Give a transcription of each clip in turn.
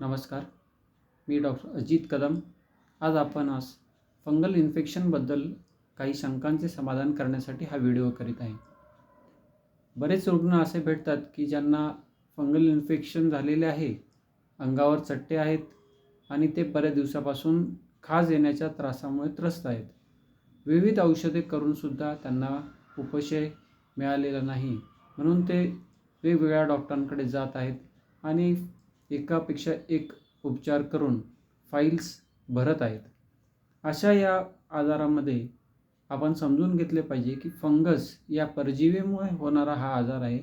नमस्कार. मी डॉक्टर अजित कदम. आज आपण आज फंगल इन्फेक्शनबद्दल काही शंकांचे समाधान करण्यासाठी हा व्हिडिओ करीत आहे. बरेच रुग्ण असे भेटतात की ज्यांना फंगल इन्फेक्शन झालेले आहे अंगावर चट्टे आहेत आणि ते बऱ्याच दिवसापासून खाज येण्याच्या त्रासामुळे त्रस्त आहेत. विविध औषधे करूनसुद्धा त्यांना उपशय मिळालेला नाही. म्हणून ते वेगवेगळ्या डॉक्टरांकडे जात आहेत आणि एकापेक्षा एक उपचार करून फाईल्स भरत आहेत. अशा या आजारामध्ये आपण समजून घेतले पाहिजे की फंगस या परजीवीमुळे होणारा हा आजार आहे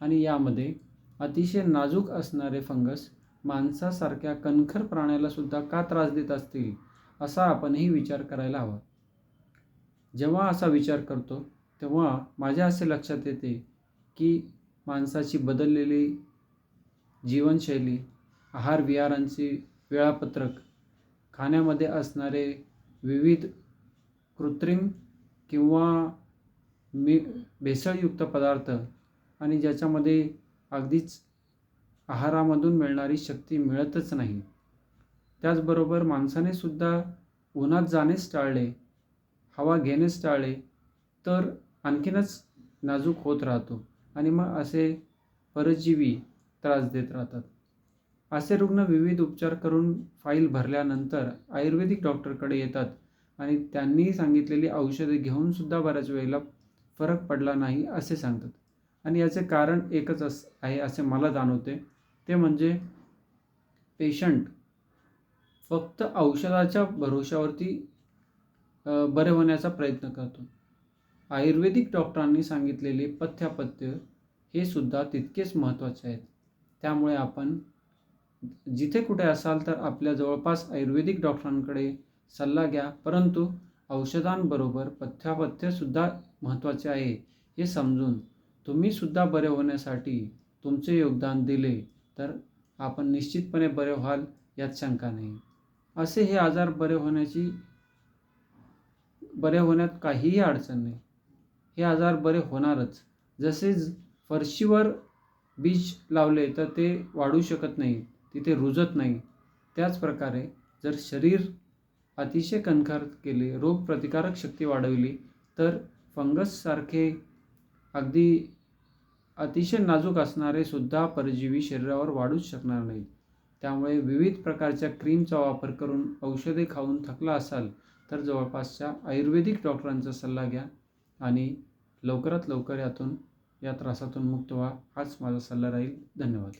आणि यामध्ये अतिशय नाजूक असणारे फंगस माणसासारख्या कणखर प्राण्यालासुद्धा का त्रास देत असतील असा आपणही विचार करायला हवा. जेव्हा असा विचार करतो तेव्हा माझ्या असे लक्षात येते की माणसाची बदललेली जीवनशैली आहार विहारांची वेळापत्रक खाण्यामध्ये असणारे विविध कृत्रिम किंवा मी भेसळयुक्त पदार्थ आणि ज्याच्यामध्ये अगदीच आहारामधून मिळणारी शक्ती मिळतच नाही. त्याचबरोबर माणसाने सुद्धा उन्हात जाणेच टाळले हवा घेणेच टाळले तर आणखीनच नाजूक होत राहतो आणि मग असे परजीवी त्रास देत राहतात. असे रुग्ण विविध उपचार करून फाईल भरल्यानंतर आयुर्वेदिक डॉक्टरकडे येतात आणि त्यांनी सांगितलेली औषधे घेऊनसुद्धा बऱ्याच वेळेला फरक पडला नाही असे सांगतात. आणि याचे कारण एकच अस आहे असे मला जाणवते. ते म्हणजे पेशंट फक्त औषधाच्या भरोशावरती बरे होण्याचा प्रयत्न करतो. आयुर्वेदिक डॉक्टरांनी सांगितलेले पथ्यापथ्य हे सुद्धा तितकेच महत्त्वाचे आहेत. त्यामुळे आपण जिथे कुठे असाल तर आपल्या जवळपास आयुर्वेदिक डॉक्टरांकडे सल्ला घ्या. परंतु औषधांबरोबर पथ्यापथ्यसुद्धा महत्त्वाचे आहे हे समजून तुम्हीसुद्धा बरे होण्यासाठी तुमचे योगदान दिले तर आपण निश्चितपणे बरे व्हाल यात शंका नाही. असे हे आजार बरे होण्याची बरे होण्यात काहीही अडचण नाही. हे आजार बरे होणारच. जसे फरशीवर बीज लावले तर ते वाढू शकत नाही तिथे रुजत नाही. त्याचप्रकारे जर शरीर अतिशय कणखर केले रोगप्रतिकारक शक्ती वाढवली तर फंगससारखे अगदी अतिशय नाजूक असणारे सुद्धा परजीवी शरीरावर वाढूच शकणार नाहीत. त्यामुळे विविध प्रकारच्या क्रीमचा वापर करून औषधे खाऊन थकला असाल तर जवळपासच्या आयुर्वेदिक डॉक्टरांचा सल्ला घ्या आणि लवकरात लवकर यातून या त्रासातून मुक्त व्हा. हाच माझा सल्ला राहील. धन्यवाद.